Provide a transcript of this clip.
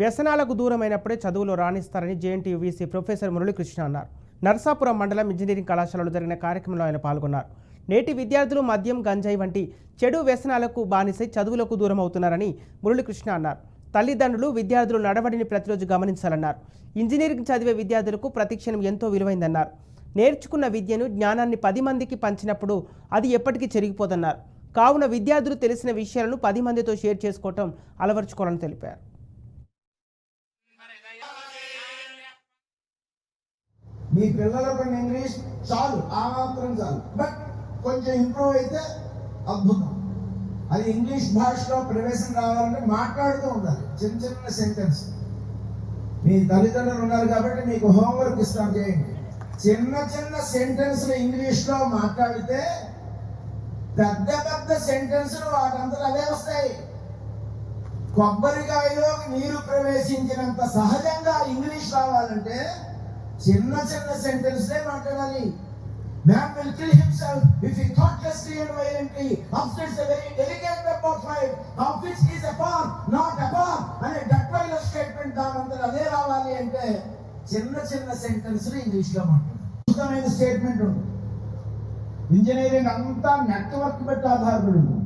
వ్యసనాలకు దూరమైనప్పుడే చదువులో రాణిస్తారని జేఎన్టీయూ వీసీ ప్రొఫెసర్ మురళీకృష్ణ అన్నారు. నర్సాపురం మండలం ఇంజనీరింగ్ కళాశాలలో జరిగిన కార్యక్రమంలో ఆయన పాల్గొన్నారు. నేటి విద్యార్థులు మద్యం గంజాయి వంటి చెడు వ్యసనాలకు బానిసై చదువులకు దూరం అవుతున్నారని మురళీకృష్ణ అన్నారు. తల్లిదండ్రులు విద్యార్థులు నడవడిని ప్రతిరోజు గమనించాలన్నారు. ఇంజనీరింగ్ చదివే విద్యార్థులకు ప్రతిక్షణం ఎంతో విలువైందన్నారు. నేర్చుకున్న విద్యను జ్ఞానాన్ని పది మందికి పంచినప్పుడు అది ఎప్పటికీ చెరిగిపోదన్నారు. కావున విద్యార్థులు తెలిసిన విషయాలను పది మందితో షేర్ చేసుకోవటం అలవర్చుకోవాలని తెలిపారు. మీ పిల్లలకు ఇంగ్లీష్ చాలు ఆ మాత్రం చాలు. బట్ కొంచెం ఇంప్రూవ్ అయితే అద్భుతం. అది ఇంగ్లీష్ భాషలో ప్రవేశం రావాలంటే మాట్లాడుతూ ఉండాలి. చిన్న చిన్న సెంటెన్స్ మీ తల్లిదండ్రులు ఉన్నారు కాబట్టి మీకు హోంవర్క్ ఇస్తాం చేయండి. చిన్న చిన్న సెంటెన్స్ ఇంగ్లీష్లో మాట్లాడితే పెద్ద పెద్ద సెంటెన్స్లు వాటంతా అదే వస్తాయి. కొబ్బరికాయలో నీరు ప్రవేశించినంత సహజంగా ఇంగ్లీష్ రావాలంటే చిన్న చిన్న సెంటెన్స్లే మాట్లాడాలి Man will kill himself if he thoughtlessly and violently upsets a very delicate web of life, of which he is a part, not a part, అనే డట్వైల స్టేట్మెంట్ దానంతా అదే రావాలి అంటే చిన్న చిన్న సెంటెన్స్ ఇంగ్లీష్లో మాట్లాడాలి అద్భుతమైన స్టేట్మెంట్ ఉంది ఇంజనీరింగ్ అంతా నెట్వర్క్ బట్టి ఆధారపడి ఉంది